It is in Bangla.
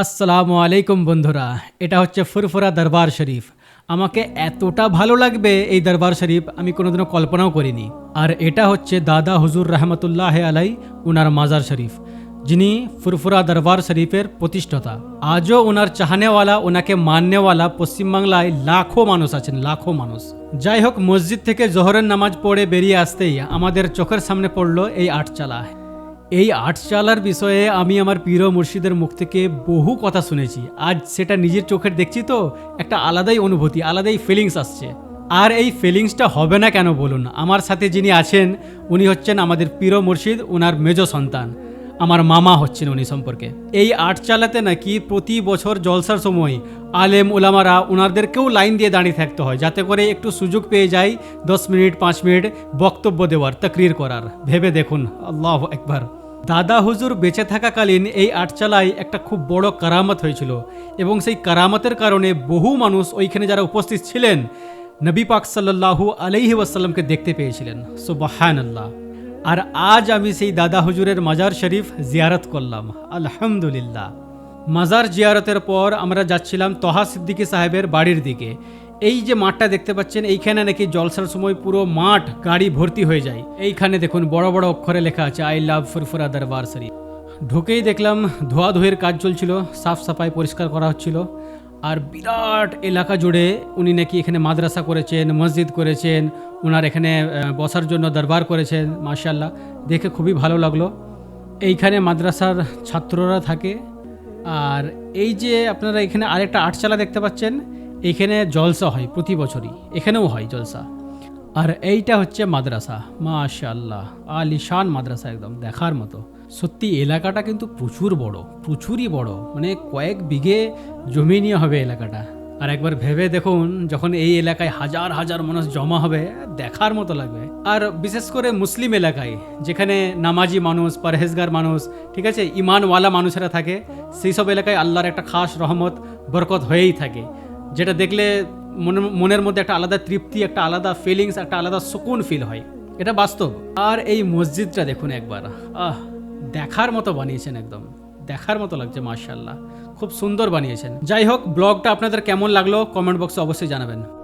আসসালামু আলাইকুম বন্ধুরা, এটা হচ্ছে ফুরফুরা দরবার শরীফ। আমাকে এতটা ভালো লাগবে এই দরবার শরীফ, আমি কোনোদিনও কল্পনাও করিনি। আর এটা হচ্ছে দাদা হুজুর রহমতুল্লাহ আলাই উনার মাজার শরীফ, যিনি ফুরফুরা দরবার শরীফের প্রতিষ্ঠাতা। আজও ওনার চাহানেওয়ালা ওনাকে মাননেওয়ালা পশ্চিমবাংলায় লাখো মানুষ আছেন, লাখো মানুষ। যাই হোক, মসজিদ থেকে জোহরের নামাজ পড়ে বেরিয়ে আসতেই আমাদের চোখের সামনে পড়ল এই আটচালা। এই আটচালার বিষয়ে আমি আমার প্রিয় মুর্শিদের মুখ থেকে বহু কথা শুনেছি। আজ সেটা নিজের চোখের দেখছি তো, একটা আলাদাই অনুভূতি, আলাদাই ফিলিংস আসছে। আর এই ফিলিংসটা হবে না কেন বলুন? আমার সাথে যিনি আছেন, উনি হচ্ছেন আমাদের প্রিয় মুর্শিদ ওনার মেজ সন্তান। আমার মামা হচ্ছেন উনি সম্পর্কে। এই আর্ট আটচালাতে নাকি প্রতি বছর জলসার সময় আলেম ওলামারা ওনাদেরকেও লাইন দিয়ে দাঁড়িয়ে থাকতে হয়, যাতে করে একটু সুযোগ পেয়ে যায় দশ মিনিট, পাঁচ মিনিট বক্তব্য দেওয়ার, তকরির করার। ভেবে দেখুন। আল্লাহ একবার দাদা হুজুর বেঁচে থাকাকালীন এই আটচালায় একটা খুব বড় কারামত হয়েছিল এবং সেই কারামতের কারণে বহু মানুষ ওইখানে যারা উপস্থিত ছিলেন, নবী পাক সাল্লাল্লাহু আলাইহি ওয়াসাল্লামকে দেখতে পেয়েছিলেন। সুবাহান আল্লাহ আর আজ আমি সেই দাদা হুজুরের মাজার শরীফ জিয়ারত করলাম। আলহামদুলিল্লাহ। মাজার জিয়ারতের পর আমরা যাচ্ছিলাম তহা সিদ্দিকী সাহেবের বাড়ির দিকে। এই যে মাঠটা দেখতে পাচ্ছেন, এইখানে নাকি জলসার সময় পুরো মাঠ গাড়ি ভর্তি হয়ে যায়। এইখানে দেখুন, বড় বড় অক্ষরে লেখা আছে আই লাভ ফুরফুরা দরবার শরীফ ঢুকেই দেখলাম, ধোয়াধুয়ের কাজ চলছিল, সাফ সাফাই পরিষ্কার করা হচ্ছিল, আর বিরাট এলাকা জুড়ে উনি নাকি এখানে মাদ্রাসা করেছেন, মসজিদ করেছেন ওনার এখানে বসার জন্য দরবার করেছেন মাশাল্লাহ দেখে খুবই ভালো লাগল। এইখানে মাদ্রাসার ছাত্ররা থাকে, আর এই যে আপনারা এখানে আরেকটা আটচালা দেখতে পাচ্ছেন এইখানে জলসা হয় প্রতি বছরই। এখানেও হয় জলসা। আর এইটা হচ্ছে মাদ্রাসা। মাশাল্লাহ আলিশান মাদ্রাসা একদম, দেখার মতো। সত্যি এলাকাটা কিন্তু প্রচুর বড়, প্রচুরই বড়। মানে কয়েক বিঘে জমি নিয়ে হবে এলাকাটা। আর একবার ভেবে দেখুন, যখন এই এলাকায় হাজার হাজার মানুষ জমা হবে, দেখার মতো লাগবে। আর বিশেষ করে মুসলিম এলাকায়, যেখানে নামাজি মানুষ, পরহেজগার মানুষ, ঠিক আছে, ইমানওয়ালা মানুষেরা থাকে, সেই সব এলাকায় আল্লাহর একটা খাস রহমত, বরকত হয়েই থাকে। যেটা দেখলে মনের মনের মধ্যে একটা আলাদা তৃপ্তি, একটা আলাদা ফিলিংস একটা আলাদা সুকুন ফিল হয়। এটা বাস্তব। আর এই মসজিদটা দেখুন একবার। আহ, দেখার মতো বানিয়েছেন একদম। দেখার মতো লাগছে মার্শাল্লাহ খুব সুন্দর বানিয়েছেন। যাই হোক, ব্লগটা আপনাদের কেমন লাগল কমেন্ট বক্সে অবশ্যই জানাবেন।